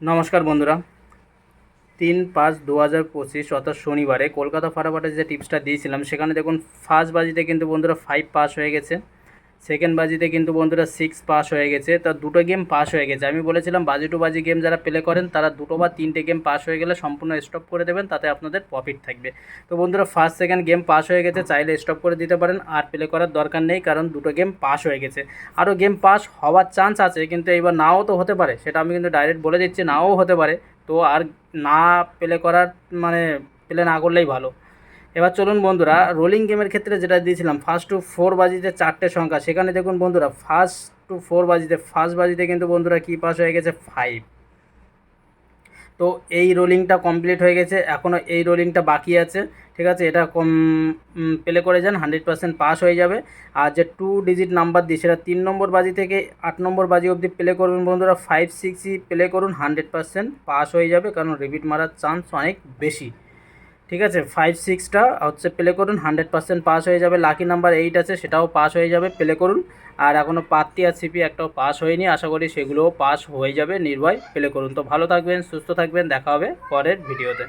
নমস্কার বন্ধুরা। তিন পাঁচ দু হাজার পঁচিশ, অর্থাৎ শনিবারে কলকাতা ফাটাফাটে যে টিপসটা দিয়েছিলাম, সেখানে দেখুন ফার্স্ট বাজিতে কিন্তু বন্ধুরা ফাইভ পাস হয়ে গেছে। সেকেন্ড বাজিতে কিন্তু বন্ধুরা সিক্স পাস হয়ে গেছে। তা দুটো গেম পাস হয়ে গেছে। আমি বলেছিলাম বাজি টু বাজি গেম যারা প্লে করেন, তারা দুটো বা তিনটে গেম পাস হয়ে গেলে সম্পূর্ণ স্টপ করে দেবেন, তাতে আপনাদের প্রফিট থাকবে। তো বন্ধুরা ফার্স্ট সেকেন্ড গেম পাস হয়ে গেছে, চাইলে স্টপ করে দিতে পারেন, আর প্লে করার দরকার নেই, কারণ দুটো গেম পাস হয়ে গেছে। আরও গেম পাস হওয়ার চান্স আছে, কিন্তু এবার নাও তো হতে পারে, সেটা আমি কিন্তু ডাইরেক্ট বলে দিচ্ছি, নাও হতে পারে। তো আর না প্লে করার মানে প্লে না করলেই ভালো। এবার চলুন বন্ধুরা রোলিং গেমের ক্ষেত্রে যেটা দিয়েছিলাম ফার্স্ট টু ফোর বাজিতে চারটে সংখ্যা, সেখানে দেখুন বন্ধুরা ফার্স্ট টু ফোর বাজিতে ফার্স্ট বাজিতে কিন্তু বন্ধুরা কী পাস হয়ে গেছে? ফাইভ তো এই রোলিংটা কমপ্লিট হয়ে গেছে এখনও এই রোলিংটা বাকি আছে, ঠিক আছে? এটা কম প্লে করে যান হান্ড্রেড পার্সেন্ট পাস হয়ে যাবে। আর যে টু ডিজিট নাম্বার দিই সেটা তিন নম্বর বাজি থেকে আট নম্বর বাজি অবধি প্লে করবেন বন্ধুরা ফাইভ সিক্সই প্লে করুন হান্ড্রেড পার্সেন্ট পাস হয়ে যাবে, কারণ রিপিট মারার চান্স অনেক বেশি। ঠিক আছে? ফাইভ সিক্সটা হচ্ছে প্লে করুন হান্ড্রেড পার্সেন্ট পাস হয়ে যাবে। লাকি নাম্বার এইট আছে, সেটাও পাস হয়ে যাবে প্লে করুন। আর এখনও পাত্তি আর সিপি একটাও পাস হয়নি, আশা করি সেগুলোও পাস হয়ে যাবে, নির্ভয় প্লে করুন। তো ভালো থাকবেন, সুস্থ থাকবেন, দেখা হবে পরের ভিডিওতে